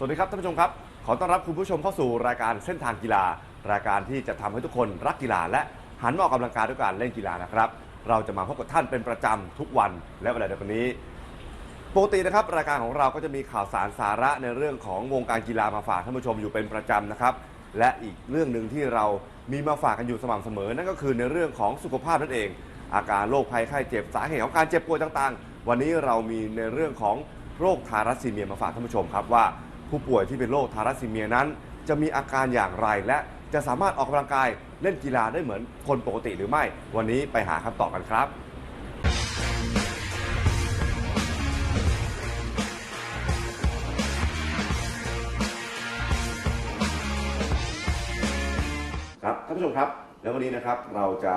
สวัสดีครับท่านผู้ชมครับ ขอต้อนรับคุณผู้ชมเข้าสู่รายการเส้นทางกีฬา รายการที่จะทำให้ทุกคนรักกีฬาและหันมาออกกำลังกายด้วยการเล่นกีฬานะครับ เราจะมาพบกับท่านเป็นประจำทุกวันและเวลาเดียวกันนี้ปกตินะครับรายการของเราก็จะมีข่าวสารสาระในเรื่องของวงการกีฬามาฝากท่านผู้ชมอยู่เป็นประจำนะครับ และอีกเรื่องหนึ่งที่เรามีมาฝากกันอยู่สม่ำเสมอ นั่นก็คือในเรื่องของสุขภาพนั่นเอง อาการโรคภัยไข้เจ็บสาเหตุของการเจ็บป่วยต่างๆ วันนี้เรามีในเรื่องของโรคทารัสซีเมียมาฝากท่านผู้ชมครับว่า ผู้ป่วยที่เป็นโรคทารัสซีเมียนั้น จะมีอาการอย่างไรและจะสามารถออกกำลังกายเล่นกีฬาได้เหมือนคนปกติหรือไม่ วันนี้ไปหาคำตอบกันครับ ครับท่านผู้ชมครับ แล้ววันนี้นะครับเราจะ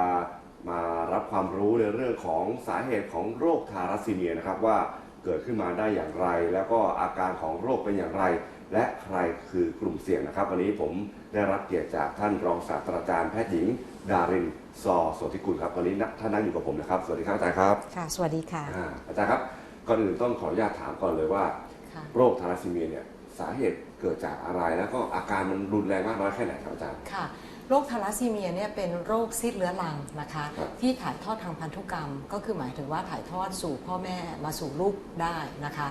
มารับความรู้ในเรื่องของสาเหตุของโรคทารัสซีเมียนะครับว่า เกิดขึ้นมาได้อย่างไร แล้วก็อาการของโรคเป็นอย่างไร และใครคือกลุ่มเสี่ยงนะครับ วันนี้ผมได้รับเกียรติจากท่านรองศาสตราจารย์แพทย์หญิง ดารินซอโสธิกุลครับวันนี้ท่านนั่งอยู่กับผมนะครับ สวัสดีครับอาจารย์ครับค่ะ สวัสดีค่ะอ่าอาจารย์ครับก่อนอื่นต้องขออนุญาตถามก่อนเลยว่า ค่ะ โรคทารัสซีเมียเนี่ยสาเหตุเกิดจากอะไรแล้วก็อาการมันรุนแรงมากน้อยแค่ไหนครับอาจารย์ ค่ะ โรคทาลัสซีเมียเนี่ยเป็นโรคซีดเรื้อรังนะคะครับที่ถ่ายทอดทางพันธุกรรม ก็คือหมายถึงว่าถ่ายทอดสู่พ่อแม่มาสู่ลูกได้นะคะ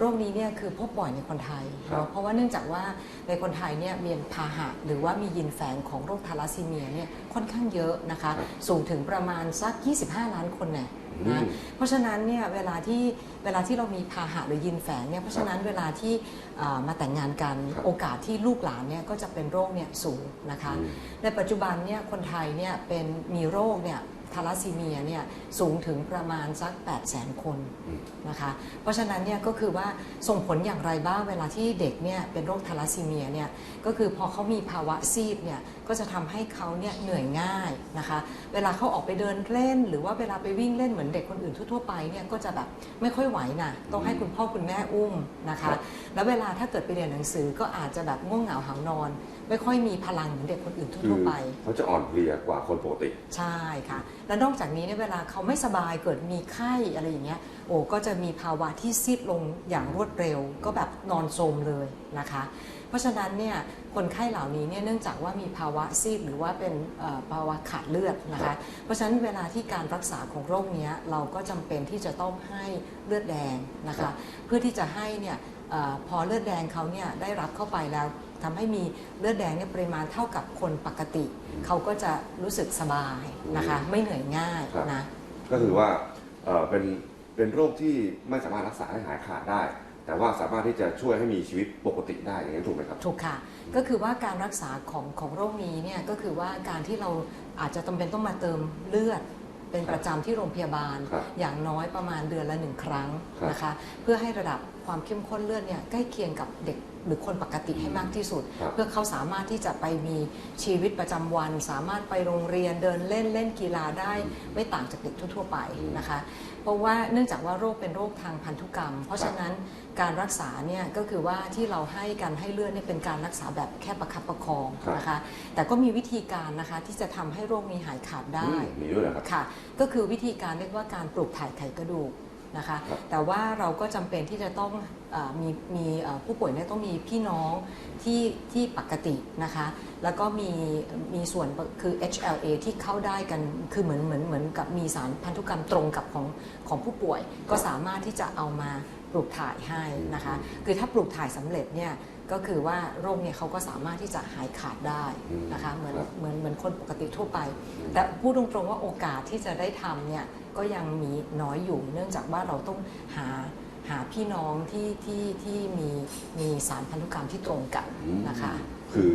โรคนี้เนี่ยคือพบบ่อยในคนไทยครับเนาะเพราะว่าเนื่องจากว่าในคนไทยเนี่ยมีพาหะ หรือว่ามียีนแฝงของโรคทาลัสซีเมียเนี่ยค่อนข้างเยอะนะคะครับสูงถึงประมาณสัก 25 ล้านคนเนี่ยอืนะมเพราะฉะนั้นเนี่ยเวลาที่เวลาที่เรามีพาหะหรือยีนแฝงเนี่ยเพราะฉะนั้นเวลาที่อ่ามาแต่งงานกันครับโอกาสที่ลูกหลานเนี่ยก็จะเป็นโรคเนี่ยสูงนะคะอืมในปัจจุบันเนี่ยคนไทยเนี่ยเป็นมีโรคเนี่ย ทาลัสซีเมียเนี่ยสูงถึงประมาณสัก 8 0 0 0 0 0 คนอืมนะคะ เพราะฉะนั้นเนี่ยก็คือว่าส่งผลอย่างไรบ้างเวลาที่เด็กเนี่ยเป็นโรคทาลัสซีเมียเนี่ยก็คือพอเขามีภาวะซีดเนี่ยก็จะทำให้เขาเนี่ยเหนื่อยง่ายนะคะ เวลาเขาออกไปเดินเล่น หรือว่าเวลาไปวิ่งเล่นเหมือนเด็กคนอื่นทั่วๆไปเนี่ยก็จะแบบไม่ค่อยไหวนะต้องให้คุณพ่อคุณแม่อุ้มนะครัคะบแล้วเวลาถ้าเกิดไปเรียนหนังสือก็อาจจะแบบง่วงเหงาหาวนอน ไม่ค่อยมีพลังเหมือนเด็กคนอื่นคืทั่วๆไป เขาจะอ่อนเพลียกว่าคนปกติ ใช่ค่ะ แล้วนอกจากนี้เนี่ยเวลาเขาไม่สบายเกิดมีไข้อะไรอย่างเงี้ย โอ้ก็จะมีภาวะที่ซีดลงอย่างรวดเร็ว ก็แบบนอนโทรมเลยนะคะ เพราะฉะนั้นเนี่ยคนไข้เหล่านี้เนี่ยเนื่องจากว่ามีภาวะซีดหรือว่าเป็นเอ่อภาวะขาดเลือดนะครัคะ บ เพราะฉะนั้นเวลาที่การรักษาของโรคเนี้ยเราก็จำเป็นที่จะต้องให้เลือดแดงนะคะ เพื่อที่จะให้เนี่ยเออพอเลือดแดงเขาเนี่ยได้รับเข้าไปแล้ว ทำให้มีเลือดแดงเนี่ยปริมาณเท่ากับคนปกติ เขาก็จะรู้สึกสบายนะคะ ไม่เหนื่อยง่ายครับนะ ก็คือว่าเอ่อเป็นเป็นโรคที่ไม่สามารถรักษาให้หายขาดได้ แต่ว่าสามารถที่จะช่วยให้มีชีวิตปกติได้อย่างนี้นถูกไหมครับ ถูกค่ะ ก็คือว่าการรักษาของของโรคนี้เนี่ยก็คือว่าการที่เราอาจจะจำเป็นต้องมาเติมเลือดเป็นประจำที่โรงพยาบาลครับอย่างน้อยประมาณเดือนละหนึ่งครั้งครับนะคะ เพื่อให้ระดับ ความเข้มข้นเลือดเนี่ยใกล้เคียงกับเด็กหรือคนปกติให้มากที่สุด ครับเพื่อเขาสามารถที่จะไปมีชีวิตประจำวัน สามารถไปโรงเรียนเดินเล่นเล่นกีฬาได้ไม่ต่างจากเด็กทั่ว ๆ ไปนะคะ เพราะว่าเนื่องจากว่าโรคเป็นโรคทางพันธุกรรม เพราะฉะนั้นการรักษาเนี่ยก็คือว่าที่เราให้การให้เลือดเนี่ยเป็นการรักษาแบบแค่ประคับประคองครับ นะคะ แต่ก็มีวิธีการนะคะที่จะทำให้โรคนี้หายขาดได้ อืมมีด้วยเหรอครับ ค่ะก็คือวิธีการเรียกว่าการปลูกถ่ายไขกระดูก นะคะครับแต่ว่าเราก็จำเป็นที่จะต้องเออมีมีเอ่อผู้ป่วยเนี่ยต้องมีพี่น้องที่ที่ปกตินะคะ แล้วก็มีมีส่วนคือ HLA ที่เข้าได้กันคือเหมือนเหมือนเหมือนกับมีสารพันธุกรรมตรงกับของของผู้ป่วย ก็สามารถที่จะเอามาปลูกถ่ายให้นะคะ คือถ้าปลูกถ่ายสำเร็จเนี่ย ก็คือว่าโรคเนี่ยเขาก็สามารถที่จะหายขาดได้นะคะเหมือนครับเหมือนเหมือนคนปกติทั่วไปอืมแต่พูดตรงๆว่าโอกาสที่จะได้ทำเนี่ยก็ยังมีน้อยอยู่ เนื่องจากว่าเราต้องหาหาพี่น้องที่ที่ที่มีมีสารพันธุกรรมที่ตรงกันอืมนะคะ คือ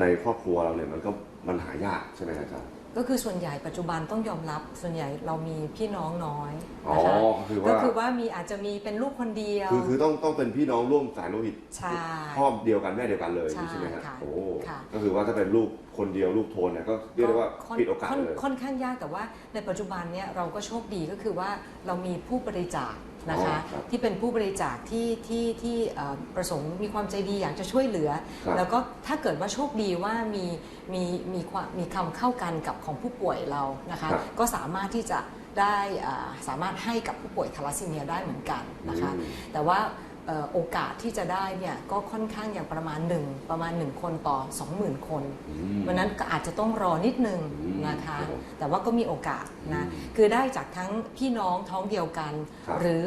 ในครอบครัวเราเนี่ยมันก็มันหายากใช่ไหมครับอาจารย์ ก็คือส่วนใหญ่ปัจจุบันต้องยอมรับ ส่วนใหญ่เรามีพี่น้องน้อยอ๋อนะคะก็คือก็ว่าคือว่ามีอาจจะมีเป็นลูกคนเดียว คือคือต้องต้องเป็นพี่น้องร่วมสายโลหิตใช่พ่อเดียวกันแม่เดียวกันเลยใช่ใช่ไหมฮะค่ะโอ้ค่ะ ก็คือว่าถ้าเป็นลูกคนเดียวลูกโทนเนี่ยก็เรียกได้ว่าค่อนปิดโอกาสค่อนเลย ค่อนข้างยากแต่ว่าในปัจจุบันเนี่ยเราก็โชคดีก็คือว่าเรามีผู้บริจาค นะคะ อ๋อครับที่เป็นผู้บริจาคที่ที่ที่เอ่อประสงค์มีความใจดีอยากจะช่วยเหลือ ครับแล้วก็ถ้าเกิดว่าโชคดีว่ามีมีมีความมีคำเข้ากันกับของผู้ป่วยเรานะคะ ครับก็สามารถที่จะได้อ่าสามารถให้กับผู้ป่วยทาลัสซีเมียได้เหมือนกันนะคะ อืม แต่ว่าเอ่อ โอกาสที่จะได้เนี่ยก็ค่อนข้างอย่างประมาณหนึ่งประมาณ 1 คนต่อ 20,000 คนอืมเพราะฉะนั้นก็อาจจะต้องรอนิดนึงอืมนะคะครับผมแต่ว่าก็มีโอกาสนะอืมคือได้จากทั้งพี่น้องท้องเดียวกันครับหรือ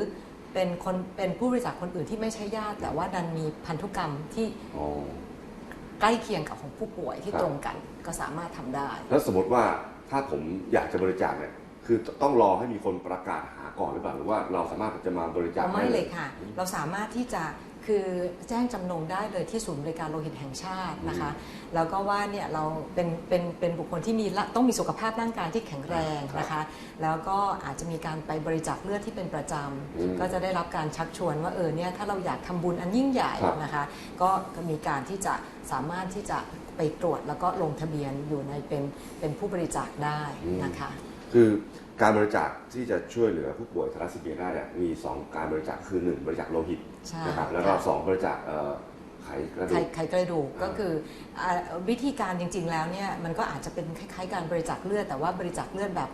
เป็นคนเป็นผู้บริจาคคนอื่นที่ไม่ใช่ญาติ แต่ว่าดันมีพันธุกรรมที่อ๋อใกล้เคียงกับของผู้ป่วยที่ครับตรงกันก็สามารถทำได้ แล้วสมมติว่าถ้าผมอยากจะบริจาคเนี่ย คือต้องรอให้มีคนประกาศหาก่อนหรือเปล่าหรือว่าเราสามารถจะมาบริจาคเอาไม่ด้เลยค่ะ เราสามารถที่จะคือแจ้งจำนงได้เลยที่ศูนย์บริการโลหิตแห่งชาตินะคะ แล้วก็ว่าเนี่ยเราเป็นเป็นเป็นบุคคลที่มีละต้องมีสุขภาพร่างกายที่แข็งแรงนะคะ แล้วก็อาจจะมีการไปบริจาคเลือดที่เป็นประจอืมำก็จะได้รับการชักชวนว่าเออเนี่ยถ้าเราอยากทำบุญอันยิ่งใหญ่ครับนะคะก็ก็มีการที่จะสามารถที่จะไปตรวจแล้วก็ลงทะเบียนอยู่ในเป็นเป็นผู้บริจาคได้นะคะ คือการบริจาคที่จะช่วยเหลือผู้ป่วยทาลัสซีเมียได้เนี่ยมีสองการบริจาคคือหนึ่งบริจาคโลหิตใช่นะครับแล้วก็ค่ะสองบริจาคเอ่อไขกระดูไขก ไขกระดูกอ่าก็คืออ่าวิธีการจริง ๆ แล้วเนี่ยมันก็อาจจะเป็นคล้ายๆ การบริจาคเลือดแต่ว่าบริจาคเลือดแบบ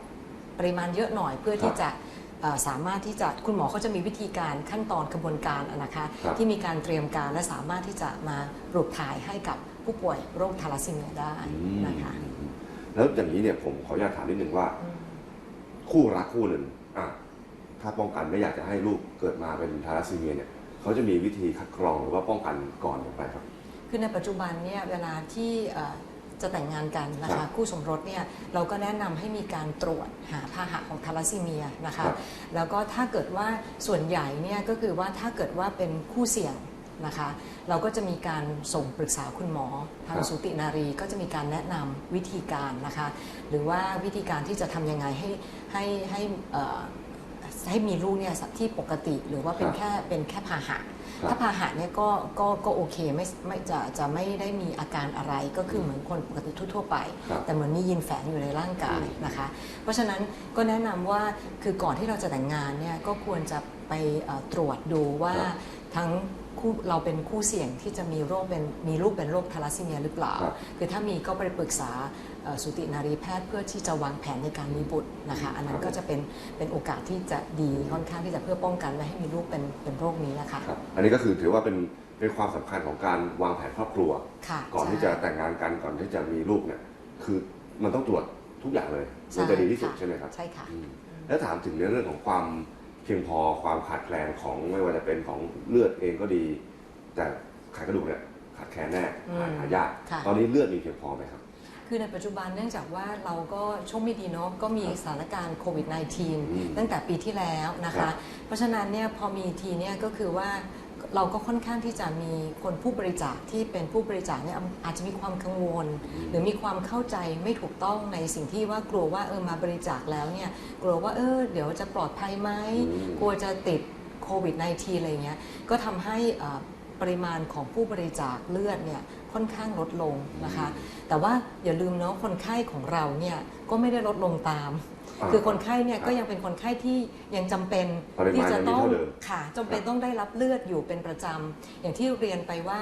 ปริมาณเยอะหน่อยเพื่อที่จะเอ่อสามารถที่จะคุณหมอเขาจะมีวิธีการขั้นตอนกระบวนการอะนะคะ ครับที่มีการเตรียมการและสามารถที่จะมาปลูกถ่ายให้กับผู้ป่วยโรคทาลัสซีเมียได้อืม นะคะ แล้วอย่างนี้เนี่ยผมขออนุญาตถามนิดนึงว่า อืม คู่รักคู่หนึ่งอะถ้าป้องกันไม่อยากจะให้ลูกเกิดมาเป็นทาลัสซีเมียเนี่ยเขาจะมีวิธีคัดกรองหรือว่าป้องกันก่อนอย่างไรครับ คือในปัจจุบันเนี่ยเวลาที่เอ่อจะแต่งงานกันนะครัคะบคู่สมรสเนี่ยเราก็แนะนำให้มีการตรวจหาพาหะของทาลัสซีเมียนะครัคะบแล้วก็ถ้าเกิดว่าส่วนใหญ่เนี่ยก็คือว่าถ้าเกิดว่าเป็นคู่เสี่ยง นะคะ เราก็จะมีการส่งปรึกษาคุณหมอ ทางครับสูตินารีก็จะมีการแนะนำวิธีการนะคะ หรือว่าวิธีการที่จะทำยังไงให้ให้ให้เอ่อให้มีลูกเนี่ยที่ปกติหรือว่าเป็นครับแค่เป็นแค่พาหะครับถ้าพาหะเนี่ยก็ก็ก็โอเคไม่ไม่จะจะไม่ได้มีอาการอะไรก็คือเหมือนคนปกติทั่วๆไปครับแต่เหมือนมียีนแฝงอยู่ในร่างกายนะคะ เพราะฉะนั้นก็แนะนำว่าคือก่อนที่เราจะแต่งงานเนี่ยก็ควรจะไปเอ่อตรวจดูว่าครับทั้ง คู่เราเป็นคู่เสี่ยงที่จะมีโรคเป็นมีลูกเป็นโรคทาลัสซีเมียหรือเปล่า ครับ คือถ้ามีก็ไปปรึกษาเอ่อสูตินารีแพทย์เพื่อที่จะวางแผนในการมีบุตรนะคะ อันนั้นก็จะเป็นเป็นโอกาสที่จะดีค่อนข้างที่จะเพื่อป้องกันไม่ให้มีลูกเป็นเป็นโรคนี้นะคะ ครับ อันนี้ก็คือถือว่าเป็นเป็นความสำคัญของการวางแผนครอบครัว ค่ะก่อนที่จะใช่ แต่งงานกันก่อนที่จะมีลูกเนี่ยคือมันต้องตรวจทุกอย่างเลยใช่มันจะดีที่สุดค่ะใช่ไหมครับใช่ค่ะ อืมแล้วถามถึงในเรื่องของความ เพียงพอความขาดแคลนของไม่ว่าจะเป็นของเลือดเองก็ดี แต่ไขกระดูกเนี่ยขาดแคลนแน่อืมหาหายากค่ะ ตอนนี้เลือดมีเพียงพอไหมครับ คือในปัจจุบันเนื่องจากว่าเราก็โชคไม่ดีเนาะก็มีครับสถานการณ์โควิดอืม -19 ตั้งแต่ปีที่แล้วนะครัคะ บเพราะฉะนั้นเนี่ยพอมีทีเนี่ยก็คือว่า เราก็ค่อนข้างที่จะมีคนผู้บริจาคที่เป็นผู้บริจาคเนี่ยอาจจะมีความกังวล หรือมีความเข้าใจไม่ถูกต้องในสิ่งที่ว่ากลัวว่าเออมาบริจาคแล้วเนี่ยกลัวว่าเออเดี๋ยวจะปลอดภัยไหมอืมกลัวจะติดโควิด -19 อะไรเงี้ยก็ทำให้เอ่อปริมาณของผู้บริจาคเลือดเนี่ยค่อนข้างลดลงนะคะ แต่ว่าอย่าลืมเนาะคนไข้ของเราเนี่ยก็ไม่ได้ลดลงตามอ่า คือคนไข้เนี่ยครับก็ยังเป็นคนไข้ที่ยังจำเป็นปริมาณที่จะต้องยังมีเท่าเดิมค่ะจำเป็นต้องได้รับเลือดอยู่เป็นประจำอย่างที่เรียนไปว่า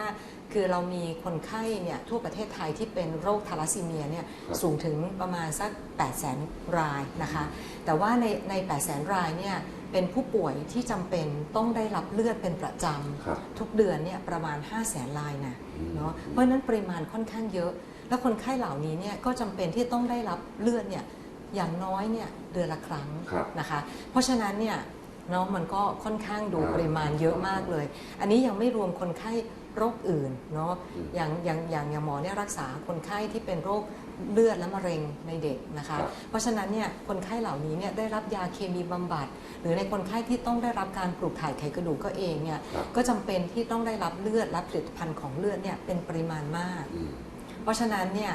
คือเรามีคนไข้เนี่ยทั่วประเทศไทยที่เป็นโรคทาลัสซีเมียเนี่ยครับสูงถึงประมาณสัก 8 0 0 0 0 0 รายนะคะ แต่ว่าในใน 8 0 0 0 0 0 รายเนี่ยเป็นผู้ป่วยที่จำเป็นต้องได้รับเลือดเป็นประจำครับทุกเดือนเนี่ยประมาณ 5 0 0แสนรายนะอืมเนาะเพราะฉะนั้นปริมาณค่อนข้างเยอะ แล้วคนไข้เหล่านี้เนี่ยก็จำเป็นที่ต้องได้รับเลือดเนี่ย อย่างน้อยเนี่ยเดือนละครั้งครับนะคะ เพราะฉะนั้นเนี่ยเนาะมันก็ค่อนข้างดูอ่าปริมาณเยอะมากเลย อันนี้ยังไม่รวมคนไข้โรคอื่นเนาะอืมอย่างอย่างอย่างอย่างหมอเนี่ยรักษาคนไข้ที่เป็นโรคเลือดและมะเร็งในเด็กนะคะ ครับ เพราะฉะนั้นเนี่ยคนไข้เหล่านี้เนี่ยได้รับยาเคมีบำบัด หรือในคนไข้ที่ต้องได้รับการปลูกถ่ายไขกระดูกก็เองเนี่ยครับ ก็จำเป็นที่ต้องได้รับเลือดและผลิตภัณฑ์ของเลือดเนี่ยเป็นปริมาณมาก อืม เพราะฉะนั้นเนี่ย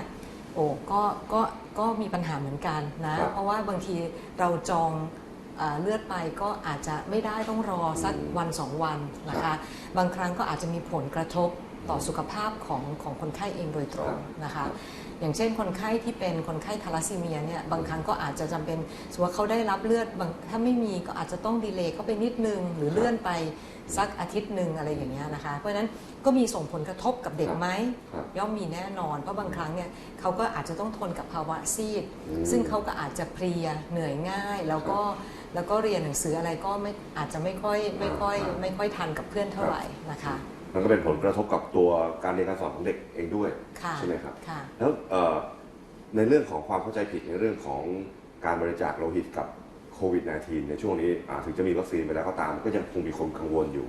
โอ้ก็ก็ก็มีปัญหาเหมือนกันนะครับเพราะว่าบางทีเราจองเอ่อเลือดไปก็อาจจะไม่ได้ต้องรอสักอืมวันสองวันนะครัคะบบางครั้งก็อาจจะมีผลกระทบต่อสุขภาพของของคนไข้เองโดยตรงครับนะคะ อย่างเช่นคนไข้ที่เป็นคนไข้ทาลัสซีเมียเนี่ยบางครั้งก็อาจจะจำเป็นสมมติว่าเขาได้รับเลือดบางถ้าไม่มีก็อาจจะต้องดีเลย์เข้าไปนิดนึง หรือเลื่อนไปสักอาทิตย์หนึ่งอะไรอย่างเงี้ยนะคะ เพราะฉะนั้นก็มีส่งผลกระทบกับเด็กไหมครับย่อมมีแน่นอน เพราะบางครั้งเนี่ยเขาก็อาจจะต้องทนกับภาวะซีดอืมซึ่งเขาก็อาจจะเพลียเหนื่อยง่าย แล้วก็แล้วก็เรียนหนังสืออะไรก็ไม่อาจจะไม่ค่อยไม่ค่อยไม่ค่อยทันกับเพื่อนเท่าไหร่นะคะ มันก็เป็นผลกระทบกับตัวการเรียนการสอนของเด็กเองด้วยค่ะใช่ไหมครับค่ะ แล้วเอ่อในเรื่องของความเข้าใจผิดในเรื่องของการบริจาคโลหิตกับโควิด -19 ในช่วงนี้อ่าถึงจะมีวัคซีนไปแล้วก็ตาม ก็ยังคงมีคนกังวลอยู่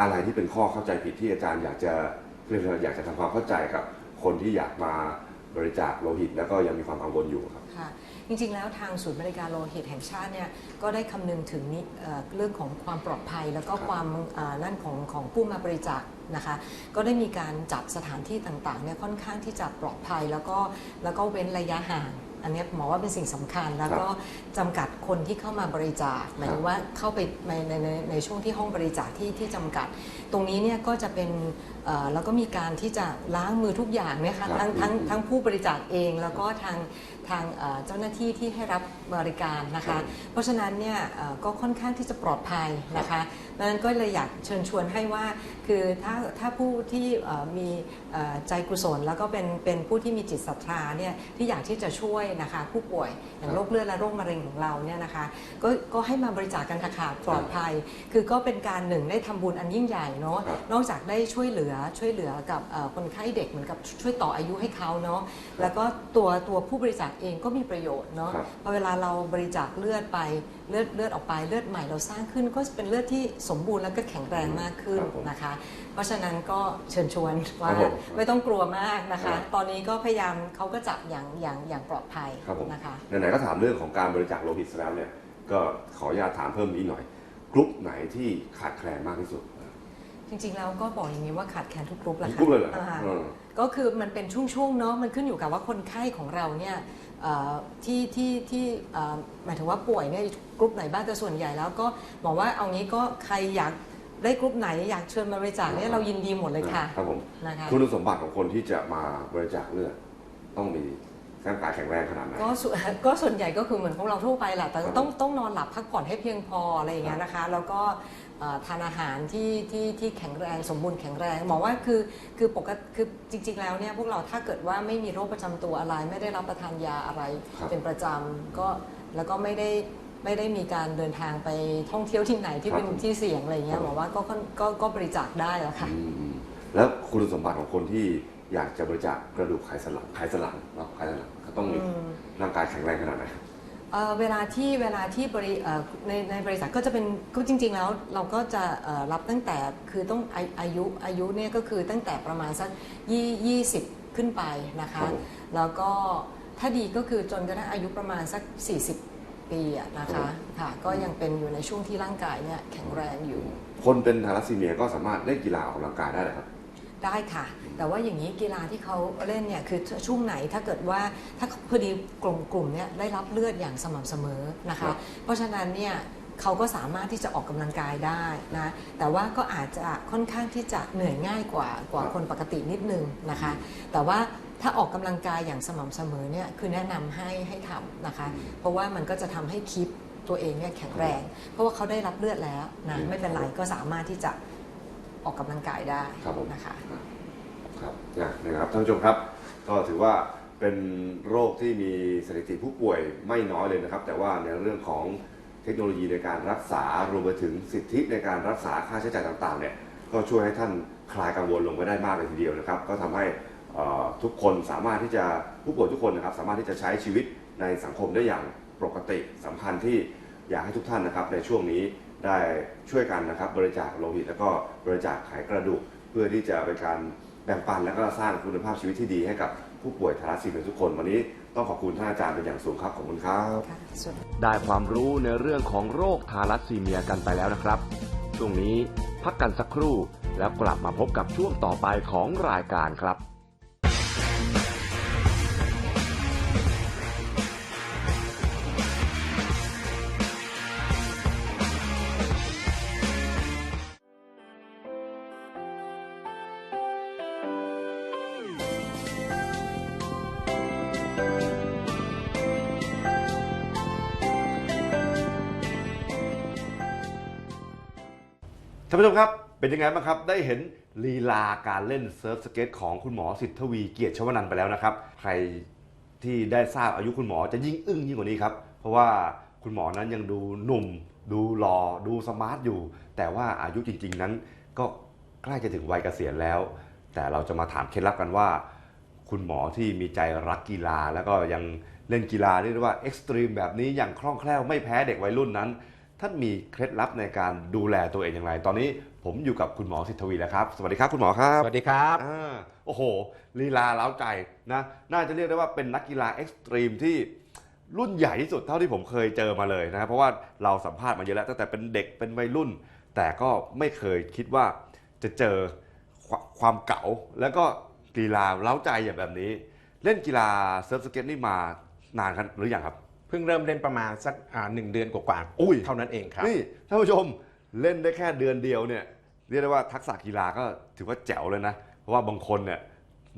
อะไรที่เป็นข้อเข้าใจผิดที่อาจารย์อยากจะเรียกว่าอยากจะทำความเข้าใจกับคนที่อยากมาบริจาคโลหิต แล้วก็ยังมีความกังวลอยู่ครับ ค่ะ จริงๆ แล้วทางศูนย์บริการโลหิตแห่งชาติเนี่ยก็ได้คำนึงถึงนิเอ่อเรื่องของความปลอดภัย แล้วก็ครับความอ่านั่นของของผู้มาบริจาค นะคะ ก็ได้มีการจัดสถานที่ต่างๆเนี่ยค่อนข้างที่จะปลอดภัยแล้วก็แล้วก็เว้นระยะห่างอันเนี้ยหมอว่าเป็นสิ่งสำคัญแล้วก็จำกัดคนที่เข้ามาบริจาคหมายถึงว่าเข้าไปในในในในช่วงที่ห้องบริจาคที่ที่จำกัด ตรงนี้เนี่ยก็จะเป็นเอ่อแล้วก็มีการที่จะล้างมือทุกอย่างเนี่ยครัค่ะบทั้งทั้งอืมทั้งผู้บริจาคเองแล้วก็ทาง ทางเอ่อเจ้าหน้าที่ที่ให้รับบริการนะครัคะบเพราะฉะนั้นเนี่ยเอ่อก็ค่อนข้างที่จะปลอดภัยนะคะดังนั้นก็เลยอยากเชิญชวนให้ว่าคือถ้าถ้าผู้ที่เอ่อมีเอ่อใจกุศล แล้วก็เป็นเป็นผู้ที่มีจิตศรัทธาเนี่ยที่อยากที่จะช่วยนะคะผู้ป่วยอย่างโรคเลือดและโรคมะเร็งของเราเนี่ยนะคะก็ก็ให้มาบริจาคกันค่ะค่ะปลอดภัย คือก็เป็นการหนึ่งได้ทำบุญอันยิ่งใหญ่เนาะครับนอกจากได้ช่วยเหลือช่วยเหลือกับเอ่อคนไข้เด็กเหมือนกับช่วยต่ออายุให้เขาเนาะแล้วก็ตัวตัวผู้บริจาคเองก็มีประโยชน์เนาะครับพอเวลาเราบริจาคเลือดไปเลือดเลือดออกไปเลือดใหม่เราสร้างขึ้นก็จะเป็นเลือดที่สมบูรณ์แล้วก็แข็งแรงมากขึ้นครับผมนะคะ เพราะฉะนั้นก็เชิญชวนว่าครับผมไม่ต้องกลัวมากนะครัคะบตอนนี้ก็พยายามเขาก็จับอย่างอย่างอย่างปลอดภัยครับผมนะคะไหนๆก็ถามเรื่องของการบริจาคโลหิตแล้วเนี่ยก็ขออนุญาตถามเพิ่มนิดหน่อยกลุ่มไหนที่ขาดแคลนมากที่สุด จริงๆแล้วก็บอกอย่างนี้ว่าขาดแคลนทุกกรุ๊ปแหละกลุ่มเลยเหรอค่ะเออก็คือมันเป็นช่วงๆเนาะมันขึ้นอยู่กับว่าคนไข้ของเราเนี่ยเอ่อ ที่ที่ที่เอ่อหมายถึงว่าป่วยเนี่ยกรุ๊ปไหนบ้างแต่ส่วนใหญ่แล้วก็บอกว่าเอางี้ก็ใครอยากได้กรุ๊ปไหนอยากเชิญมาบริจาคเนี่ยเรายินดีหมดเลยค่ะครับผมนะคะคุณสมบัติของคนที่จะมาบริจาคเลือดต้องมีร่างกายแข็งแรงขนาดไหนก็ส่วนก็ส่วนใหญ่ก็คือเหมือนพวกเราทั่วไปแหละแต่ครับต้องต้องนอนหลับพักผ่อนให้เพียงพออะไรอย่างเงี้ยนะคะ แล้วก็เอ่อ ทานอาหารที่ที่ที่แข็งแรงสมบูรณ์แข็งแรงหมอว่าคือคือปกติคือจริง ๆ แล้วเนี่ยพวกเราถ้าเกิดว่าไม่มีโรคประจำตัวอะไร ไม่ได้รับประทานยาอะไรครับเป็นประจำก็แล้วก็ไม่ได้ไม่ได้มีการเดินทางไปท่องเที่ยวที่ไหนที่ครับเป็นผมที่เสี่ยงอะไรเงี้ครัยบหมอว่าก็ก็ก็ก็บริจาคได้แล้วค่ะอืมอืมแล้วคุณสมบัติของคนที่อยากจะบริจาคกระดูกไขสันหลังไขสันหลังเนาะไขสันหลังเขาต้องมีอืมร่างกายแข็งแรงขนาดไหน เอ่อเวลาที่เวลาที่บริเอ่อในในบริษัทก็จะเป็นก็จริง ๆ แล้วเราก็จะเอ่อรับตั้งแต่คือต้องอาอายุอายุเนี่ยก็คือตั้งแต่ประมาณสักยี่ยี่สิบขึ้นไปนะครัคะ บผมแล้วก็ถ้าดีก็คือจนกระทั่งอายุประมาณสัก 40 ปีอะนะคะค่ะก็ยังเป็นอยู่ในช่วงที่ร่างกายเนี่ยแข็งแรงอยู่ คนเป็นทาลัสซีเมียก็สามารถเล่นกีฬาออกกำลังกายได้เลยครับ ได้ค่ะ แต่ว่าอย่างนี้กีฬาที่เขาเล่นเนี่ยคือช่วงไหนถ้าเกิดว่าถ้าพอดีกลุ่มกลุ่มเนี่ยได้รับเลือดอย่างสม่ำเสมอนะครัคะ บ เพราะฉะนั้นเนี่ยเขาก็สามารถที่จะออกกำลังกายได้นะแต่ว่าก็อาจจะค่อนข้างที่จะเหนื่อยง่ายกว่ากว่าคนปกตินิดนึงนะคะ แต่ว่าถ้าออกกำลังกายอย่างสม่ำเสมอเนี่ยคือแนะนำให้ให้ทำนะคะ เพราะว่ามันก็จะทำให้คีปตัวเองเนี่ยแข็งแรง เพราะว่าเขาได้รับเลือดแล้วนะไม่เป็นไรก็สามารถที่จะ ออกกำลังกายได้ครับผมนะคะครับนะครับท่านผู้ชมครับ ก็ถือว่าเป็นโรคที่มีสถิติผู้ป่วยไม่น้อยเลยนะครับ แต่ว่าในเรื่องของเทคโนโลยีในการรักษารวมไปถึงสิทธิในการรักษาค่าใช้จ่ายต่างๆเนี่ยก็ช่วยให้ท่านคลายกังวลลงไปได้มากเลยทีเดียวนะครับ ก็ทำให้เอ่อทุกคนสามารถที่จะผู้ป่วยทุกคนนะครับ สามารถที่จะใช้ชีวิตในสังคมได้อย่างปกติสำคัญที่อยากให้ทุกท่านนะครับในช่วงนี้ ได้ช่วยกันนะครับบริจาคโลหิตแล้วก็บริจาคไขกระดูก เพื่อที่จะเป็นการแบ่งปันและก็สร้างคุณภาพชีวิตที่ดีให้กับผู้ป่วยทาราซีเมียทุกคน วันนี้ต้องขอบคุณท่านอาจารย์เป็นอย่างสูงครับขอบคุณครับได้ความรู้ในเรื่องของโรคทาลัสซีเมียกันไปแล้วนะครับช่วงนี้พักกันสักครู่แล้วกลับมาพบกับช่วงต่อไปของรายการครับ ผู้ชมครับ เป็นยังไงบ้างครับ ได้เห็นลีลาการเล่นเซิร์ฟสเก็ตของคุณหมอสิทธวีเกียรติชวนันท์ไปแล้วนะครับ ใครที่ได้ทราบอายุคุณหมอจะยิ่งอึ้งยิ่งกว่านี้ครับ เพราะว่าคุณหมอนั้นยังดูหนุ่ม ดูหล่อดูสมาร์ทอยู่ แต่ว่าอายุจริง ๆ นั้นก็ใกล้จะถึงวัยเกษียณแล้ว แต่เราจะมาถามเคล็ดลับกันว่า คุณหมอที่มีใจรักกีฬาแล้วก็ยังเล่นกีฬาเรียกได้ว่าเอ็กซ์ตรีมแบบนี้อย่างคล่องแคล่วไม่แพ้เด็กวัยรุ่นนั้น ท่านมีเคล็ดลับในการดูแลตัวเองอย่างไร ตอนนี้ผมอยู่กับคุณหมอสิทธวีแล้วครับ สวัสดีครับคุณหมอครับสวัสดีครับ อ่าโอ้โหลีลาเล้าใจนะ น่าจะเรียกได้ว่าเป็นนักกีฬาเอ็กซ์ตรีมที่รุ่นใหญ่ที่สุดเท่าที่ผมเคยเจอมาเลยนะครับเพราะว่าเราสัมภาษณ์มาเยอะแล้วตั้งแต่เป็นเด็กเป็นวัยรุ่น แต่ก็ไม่เคยคิดว่าจะเจอควความเก๋าแล้วก็กีฬาเล้าใจอย่างแบบนี้ เล่นกีฬาเซิร์ฟสเก็ตนี่มานานกันหรือยังครับ เพิ่งเริ่มเล่นประมาณสักอ่าหนึ่งเดือนกว่าอุ้ยๆเท่านั้นเองครับนี่ท่านผู้ชมเล่นได้แค่เดือนเดียวเนี่ยเรียกได้ว่าทักษะกีฬาก็ถือว่าแจ๋วเลยนะ เพราะว่าบางคนเนี่ย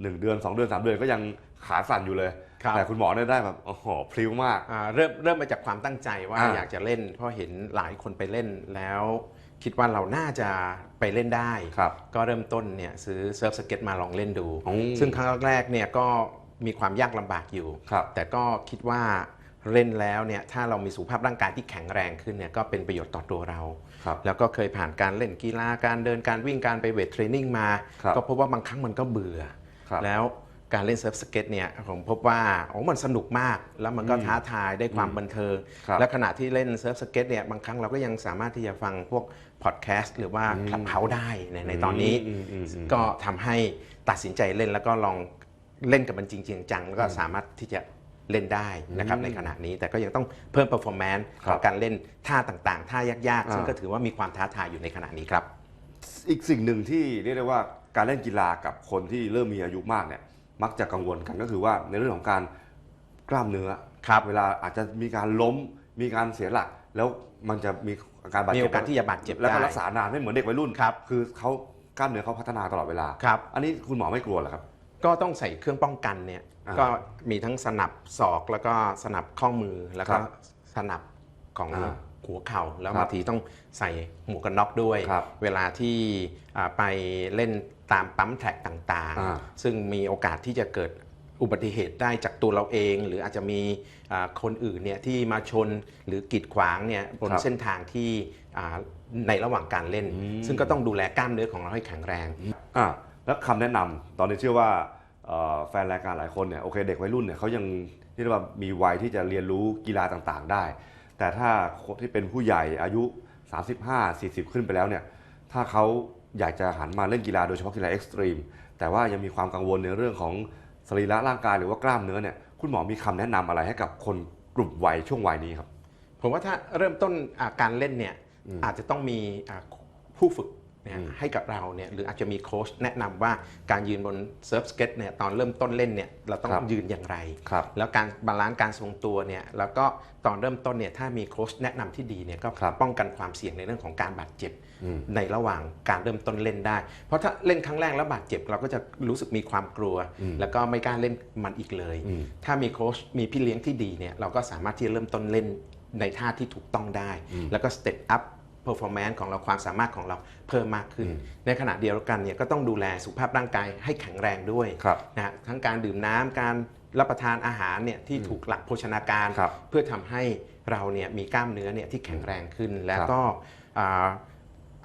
หนึ่งเดือนสองเดือนสามเดือนก็ยังขาสั่นอยู่เลยครับแต่คุณหมอเนี่ยได้แบบโอ้โหพลิ้วมากอ่าเริ่มเริ่มมาจากความตั้งใจว่าอ่าอยากจะเล่น เพราะเห็นหลายคนไปเล่นแล้ว คิดว่าเราน่าจะไปเล่นได้ครับก็เริ่มต้นเนี่ยซื้อเซิร์ฟสเก็ตมาลองเล่นดูอืมซึ่งครั้งแรกๆเนี่ยก็มีความยากลำบากอยู่ครับแต่ก็คิดว่า เล่นแล้วเนี่ยถ้าเรามีสุขภาพร่างกายที่แข็งแรงขึ้นเนี่ยก็เป็นประโยชน์ต่อตัวเรา ครับ แล้วก็เคยผ่านการเล่นกีฬาการเดินการวิ่งการไปเวทเทรนนิ่งมา ครับก็พบว่าบางครั้งมันก็เบื่อ ครับแล้วการเล่นเซิร์ฟสเก็ตเนี่ยผมพบว่าโอ้มันสนุกมาก แล้วมันก็อืมท้าทายได้ความอืมบันเทิง ครับและขณะที่เล่นเซิร์ฟสเก็ตเนี่ยบางครั้งเราก็ยังสามารถที่จะฟังพวกพอดแคสต์หรือว่าอืมคลับเฮาได้ในในตอนนี้ อืมอืมอืม ก็ทำให้ตัดสินใจเล่นแล้วก็ลองเล่นกับมันจริงๆจังๆแล้วก็สามารถที่จะ เล่นได้นะครับอืมในขณะนี้แต่ก็ยังต้องเพิ่ม performance คขรัอบงการเล่นท่าต่างๆ ท่ายากๆ ซึ่งอ่าก็ถือว่ามีความท้าทายอยู่ในขณะนี้ครับ อีกสิ่งหนึ่งที่เรียกได้ว่าการเล่นกีฬากับคนที่เริ่มมีอายุมากเนี่ยมักจะกังวลกันก็คือว่าในเรื่องของการกล้ามเนื้อครับเวลาอาจจะมีการล้มมีการเสียหลัก แล้วมันจะมีอาการบาดมีเจ็โอบกาสที่จะบาดเจ็บแล้วก็ได้รักษานานไม่เหมือนเด็กวัยรุ่นครับคือเขากล้ามเนื้อเขาพัฒนาตลอดเวลาครับอันนี้คุณหมอไม่กลัวเหรอครับก็ต้องใส่เครื่องป้องกันเนี่ยอ่า ก็มีทั้งสนับศอกแล้วก็สนับข้อมือแล้วก็ครับสนับของอ่าหัวเข่าแล้วครับบางทีต้องใส่หมวกกันน็อกด้วยครับเวลาที่อ่าไปเล่นตามปั๊มแท็กต่างอ่าๆซึ่งมีโอกาสที่จะเกิดอุบัติเหตุได้จากตัวเราเอง หรืออาจจะมีอ่าคนอื่นเนี่ยที่มาชนหรือกีดขวางเนี่ยบนครับเส้นทางที่อ่าในระหว่างการเล่นอืมซึ่งก็ต้องดูแลกล้ามเนื้อของเราให้แข็งแรงอ่าแล้วคำแนะนำตอนนี้เชื่อว่าเอ่อ แฟนรายการหลายคนเนี่ยโอเคเด็กวัยรุ่นเนี่ยเขายังที่เรียกว่ามีวัยที่จะเรียนรู้กีฬาต่างๆ ได้ แต่ถ้าคนที่เป็นผู้ใหญ่อายุ 35 40 ขึ้นไปแล้วเนี่ยถ้าเขาอยากจะหันมาเล่นกีฬาโดยเฉพาะกีฬาเอ็กซ์ตรีมแต่ว่ายังมีความกังวลในเรื่องของสรีระร่างกายหรือว่ากล้ามเนื้อเนี่ยคุณหมอมีคำแนะนำอะไรให้กับคนกลุ่มวัยช่วงวัยนี้ครับ ผมว่าถ้าเริ่มต้นอ่าการเล่นเนี่ยอืมอาจจะต้องมีอ่าผู้ฝึกนะอืฮะม ให้กับเราเนี่ยหรืออาจจะมีโค้ชแนะนำว่าการยืนบนเซิร์ฟสเก็ตเนี่ยตอนเริ่มต้นเล่นเนี่ยเราต้องครับยืนอย่างไรครับแล้วการบาลานซ์การทรงตัวเนี่ยแล้วก็ตอนเริ่มต้นเนี่ยถ้ามีโค้ชแนะนำที่ดีเนี่ยก็ครับป้องกันความเสี่ยงในเรื่องของการบาดเจ็บอืมในระหว่างการเริ่มต้นเล่นได้ เพราะถ้าเล่นครั้งแรกแล้วบาดเจ็บเราก็จะรู้สึกมีความกลัวอืมแล้วก็ไม่กล้าเล่นมันอีกเลยอืมถ้ามีโค้ชมีพี่เลี้ยงที่ดีเนี่ยเราก็สามารถที่จะเริ่มต้นเล่นในท่าที่ถูกต้องได้อืมแล้วก็สเต็ปอัพ performance ของเราความสามารถของเราเพิ่มมากขึ้นอืมในขณะเดียวกันเนี่ยก็ต้องดูแลสุขภาพร่างกายให้แข็งแรงด้วยครับนะฮะทั้งการดื่มน้ำการรับประทานอาหารเนี่ยที่ถูกหลักโภชนาการครับเพื่อทำให้เราเนี่ยมีกล้ามเนื้อเนี่ยที่แข็งแรงขึ้น แล้วครับก็อ่า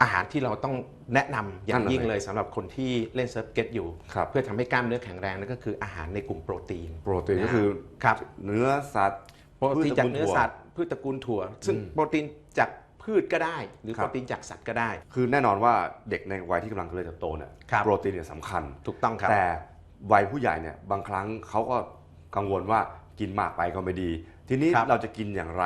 อาหารที่เราต้องแนะนำอย่างนั่นอะไรยิ่งเลยสำหรับคนที่เล่นเซิร์ฟสเก็ตอยู่ครับเพื่อทำให้กล้ามเนื้อแข็งแรงนั่นก็คืออาหารในกลุ่มโปรตีน โปรตีนก็คือครับเนื้อสัตว์โปรตีนจากพืชตระกูลเนื้อถั่วสัตว์พืชตระกูลถั่ว ซึ่งอืมโปรตีนจาก พืชก็ได้ หรือครับโปรตีนจากสัตว์ก็ได้ คือแน่นอนว่าเด็กในวัยที่กำลังเจริญเติบโตเนี่ยครับ โปรตีนเนี่ยสำคัญ ถูกต้องครับ แต่วัยผู้ใหญ่เนี่ยบางครั้งเขาก็กังวลว่ากินมากไปก็ไม่ดี ทีนี้ครับ เราจะกินอย่างไร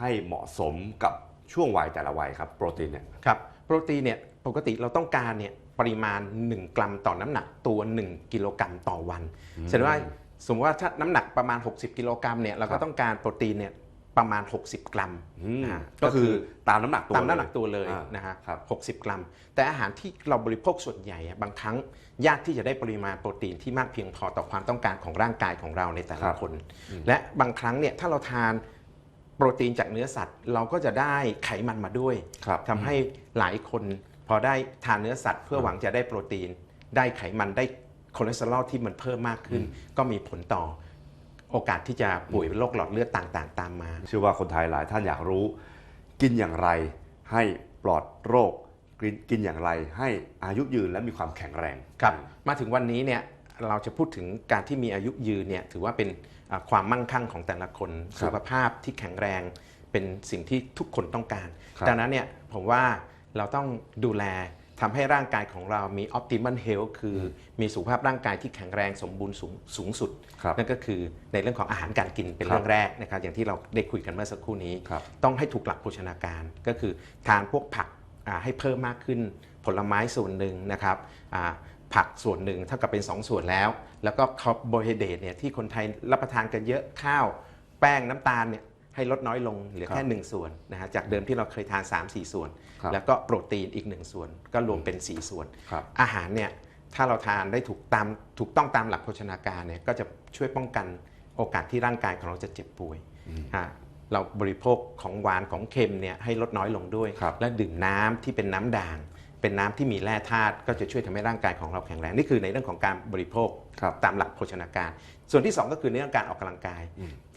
ให้เหมาะสมกับช่วงวัยแต่ละวัยครับโปรตีนเนี่ยครับโปรตีนเนี่ยปกติเราต้องการเนี่ยปริมาณ 1 กรัมต่อน้ำหนักตัว 1 กิโลกรัมต่อวันแสดงว่าสมมติว่าถ้าน้ำหนักประมาณ 60 กิโลกรัมเนี่ยเราครัก็บต้องการโปรตีนเนี่ย ประมาณ 60 กรัมอืมนะฮะก็คือตามน้ำหนักตัวตามน้ำหนักตัวเลยอ่านะฮะครับ60กรัม แต่อาหารที่เราบริโภคส่วนใหญ่อะบางครั้งยากที่จะได้ปริมาณโปรตีนที่มากเพียงพอต่อความต้องการของร่างกายของเราในแต่คละรับคน และบางครั้งเนี่ยถ้าเราทานโปรตีนจากเนื้อสัตว์ เราก็จะได้ไขมันมาด้วยครับทำให้หลายคนพอได้ทานเนื้อสัตว์ เพื่อหวังจะได้โปรตีน ได้ไขมันได้คอเลสเตอรอลที่มันเพิ่มมากขึ้น ก็มีผลต่อ โอกาสที่จะป่วยเป็นโรคหลอดเลือดต่างๆ ตามมา เชื่อว่าคนไทยหลายท่านอยากรู้ กินอย่างไรให้ปลอดโรคกินกินอย่างไรให้อายุยืนและมีความแข็งแรงครับมาถึงวันนี้เนี่ยเราจะพูดถึงการที่มีอายุยืนเนี่ยถือว่าเป็นอ่าความมั่งคั่งของแต่ละคนครับสุขภาพที่แข็งแรงเป็นสิ่งที่ทุกคนต้องการครับดังนั้นเนี่ยผมว่าเราต้องดูแล ทำให้ร่างกายของเรามี optimal health คือมีสุขภาพร่างกายที่แข็งแรงสมบูรณ์สูงสูงสุดครับนั่นก็คือในเรื่องของอาหารการกินเป็นครับเรื่องแรกนะครับอย่างที่เราได้คุยกันเมื่อสักครู่นี้ครับต้องให้ถูกหลักโภชนาการก็คือทานพวกผักอ่าให้เพิ่มมากขึ้น ผลไม้ส่วนหนึ่งนะครับอ่าผักส่วนหนึ่งเท่ากับเป็น 2 ส่วนแล้ว แล้วก็คาร์โบไฮเดรตเนี่ยที่คนไทยรับประทานกันเยอะข้าว แป้งน้ำตาลเนี่ย ให้ลดน้อยลงเหลือแค่ 1 ส่วนนะฮะจากเดิมที่เราเคยทาน 3-4 ส่วน ครับแล้วก็โปรตีนอีก 1 ส่วน ก็รวมเป็น 4 ส่วน ครับ อาหารเนี่ยถ้าเราทานได้ถูกตามถูกต้องตามหลักโภชนาการเนี่ยก็จะช่วยป้องกันโอกาสที่ร่างกายของเราจะเจ็บป่วยฮะเราบริโภคของหวานของเค็มเนี่ยให้ลดน้อยลงด้วย ครับ และดื่มน้ำที่เป็นน้ำด่าง เป็นน้ำที่มีแร่ธาตุก็จะช่วยทำให้ร่างกายของเราแข็งแรงนี่คือในเรื่องของการบริโภคครับ ตามหลักโภชนาการ ส่วนที่2ก็คือในเรื่องการออกกำลังกาย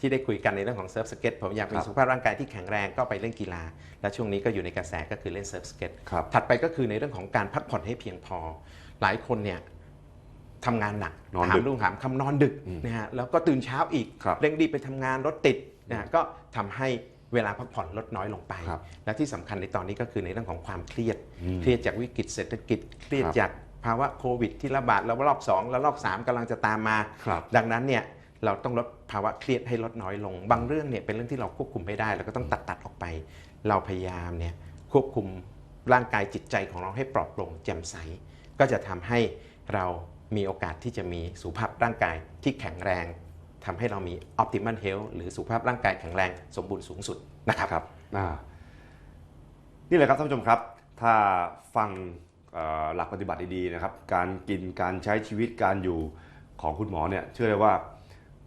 ที่ได้คุยกันในเรื่องของเซิร์ฟสเก็ตผมอยากมีครับ สุขภาพร่างกายที่แข็งแรงก็ไปเล่นกีฬา และช่วงนี้ก็อยู่ในกระแสก็คือเล่นเซิร์ฟสเก็ต ครับ ถัดไปก็คือในเรื่องของการพักผ่อนให้เพียงพอ หลายคนเนี่ยทำงานหนักนอนหาดึมกรุ่งหามคำนอนดึกนะฮะแล้วก็ตื่นเช้าอีกครับเร่งรีบไปทำงานรถติดนะฮะก็ทำให้ เวลาพักผ่อนลดน้อยลงไป ครับและที่สำคัญในตอนนี้ก็คือในเรื่องของความเครียด อืมเครียดจากวิกฤตเศรษฐกิจ เครียดครับ จากภาวะโควิดที่ระบาดแล้วรอบสองแล้วรอบสามกำลังจะตามมา ครับ ดังนั้นเนี่ยเราต้องลดภาวะเครียดให้ลดน้อยลง บางเรื่องเนี่ยเป็นเรื่องที่เราควบคุมไม่ได้เราก็ต้องตัดตัดออกไป เราพยายามเนี่ยควบคุมร่างกายจิตใจของเราให้ปลอดโปร่งแจ่มใส ก็จะทำให้เรามีโอกาสที่จะมีสุขภาพร่างกายที่แข็งแรง ทำให้เรามี optimal health หรือสุขภาพร่างกายแข็งแรงสมบูรณ์สูงสุดนะครับครับอ่านี่แหละครับท่านผู้ชมครับ ถ้าฟังเอ่อหลักปฏิบัติดีๆนะครับ การกินการใช้ชีวิตการอยู่ของคุณหมอเนี่ยเชื่อเลยว่า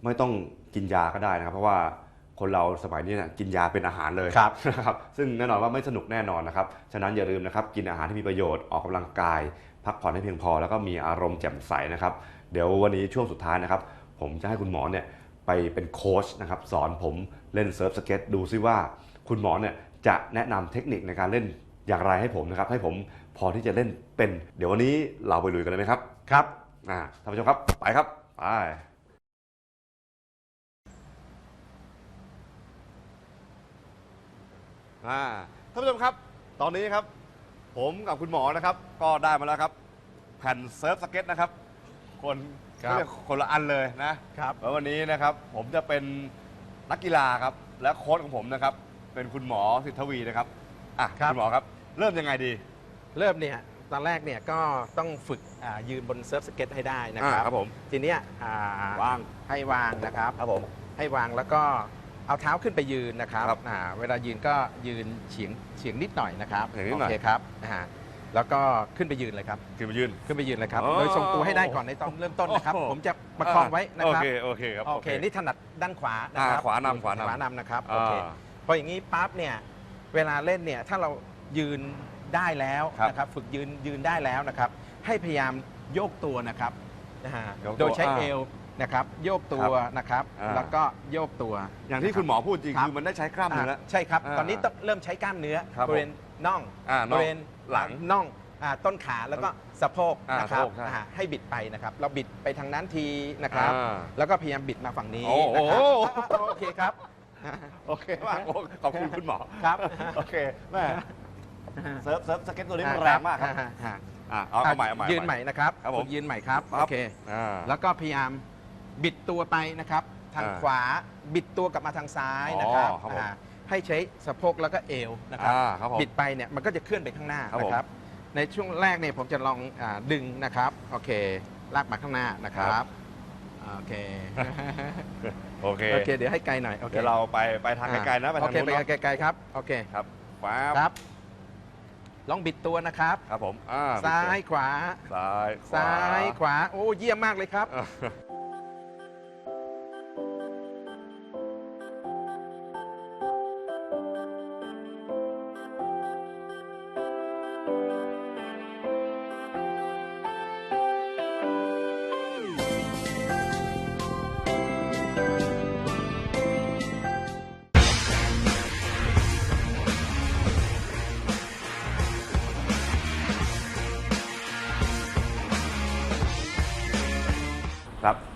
ไม่ต้องกินยาก็ได้นะครับ เพราะว่าคนเราสมัยนี้เนี่ยกินยาเป็นอาหารเลยครับนะครับ ซึ่งแน่นอนว่าไม่สนุกแน่นอนนะครับ ฉะนั้นอย่าลืมนะครับ กินอาหารที่มีประโยชน์ออกกำลังกาย พักผ่อนให้เพียงพอ แล้วก็มีอารมณ์แจ่มใสนะครับ เดี๋ยววันนี้ช่วงสุดท้ายนะครับ ผมจะให้คุณหมอเนี่ยไปเป็นโค้ชนะครับสอนผมเล่นเซิร์ฟสเก็ตดูซิว่า คุณหมอเนี่ยจะแนะนำเทคนิคในการเล่นอย่างไรให้ผมนะครับ ให้ผมพอที่จะเล่นเป็น เดี๋ยววันนี้เราไปลุยกันเลยไหมครับครับอ่าท่านผู้ชมครับไปครับไปอ่าท่านผู้ชมครับ ตอนนี้ครับ ผมกับคุณหมอนะครับ ก็ได้มาแล้วครับ แผ่นเซิร์ฟสเก็ตนะครับ คน ครับเรียกคนละอันเลยนะครับแล้ววันนี้นะครับผมจะเป็นนักกีฬาครับ และโค้ชของผมนะครับ เป็นคุณหมอสิทธวีนะครับอะครับ คุณหมอครับ เริ่มยังไงดีเริ่มเนี่ยตอนแรกเนี่ยก็ต้องฝึกอ่ายืนบนเซิร์ฟสเก็ตให้ได้นะคอ่ารับ ครับผมทีเนี้ยอ่าวางให้วางนะครับ ครับผม ให้วางแล้วก็เอาเท้าขึ้นไปยืนนะครับครับอ่าเวลายืนก็ยืนเฉียงเฉียงนิดหน่อยนะครับเฉียงนิดหน่อย โอเคครับอ่า แล้วก็ขึ้นไปยืนเลยครับ ขึ้นมายืน ขึ้นไปยืนเลยครับ อ๋อโดยทรงตัวให้ได้ก่อนในตอนเริ่มต้นนะครับ โอ้โห ผมจะประคองไว้นะโอครับเคโอเคครับ โอเค นี่ถนัดด้านขวานะครัอ่าขวานำขวานำ ขวานำนะครับ โออ่า เค พออย่างนี้ปั๊บเนี่ยเวลาเล่นเนี่ยถ้าเรายืนได้แล้วครับนะครับฝึกยืนยืนได้แล้วนะครับ ให้พยายามโยกตัวนะครับนะฮะโยกตัวโดยใช้อ่าเอวนะครับโยกตัวนะครับ อ่า แล้วก็โยกตัวอย่างที่คุณหมอพูดจริงครับคือมันได้ใช้กล้ามเนื้อแล้วอ่าใช่ครับ อ่าตอนนี้ต้องเริ่มใช้กล้ามเนื้อครับบริเวณน่องอ่าบน่องริเวณ หลังน่องอ่าต้นขาแล้วก็สะโพกอ่านะครับสะโพกใช่อ่าให้บิดไปนะครับ เราบิดไปทางนั้นทีนะครับ อ่าแล้วก็พยายามบิดมาฝั่งนี้โอ้โห นะครับอ่าโอเคครับอ่าโอเคมากโอ้ขอบคุณคุณหมอครับ โอเคแม่เซิร์ฟเซิร์ฟสเก็ตตัวนี้มันแรงมากครับ อ่าฮะอะเอาเอาใหม่เอาใหม่ ยืนใหม่นะครับครับผม ฝึกยืนใหม่ครับปั๊บโอเค อ่า แล้วก็พยายามบิดตัวไปนะครับ ทางอ่าขวาบิดตัวกลับมาทางซ้ายนะครับอ๋อครับผมอ่า ให้ใช้สะโพกแล้วก็เอวนะครับอ่าครับผมบิดไปเนี่ยมันก็จะเคลื่อนไปข้างหน้าครับผม นะครับ ในช่วงแรกเนี่ยผมจะลองอาดึงนะครับโอเค ลากมาข้างหน้านะครับโอเคโอเค โอเค เดี๋ยวให้ไกลหน่อยโอเคเดี๋ยวเราไปไปทางไกลๆนะไปโอทางเคนู้นไปเนาะไกลๆครับโอเคครับฟ้าครับ ลองบิดตัวนะครับ ครับผมอ่าซ้ายขวา ซ้ายขวาซ้ายขวาโอ้เยี่ยมมากเลยครับ อ่า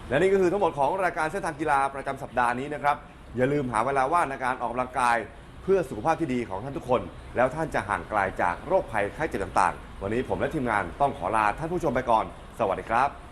และนี่ก็คือทั้งหมดของรายการเส้นทางกีฬาประจำสัปดาห์นี้นะครับ อย่าลืมหาเวลาว่างในการออกกำลังกาย เพื่อสุขภาพที่ดีของท่านทุกคน แล้วท่านจะห่างไกลจากโรคภัยไข้เจ็บต่างๆ วันนี้ผมและทีมงานต้องขอลาท่านผู้ชมไปก่อน สวัสดีครับ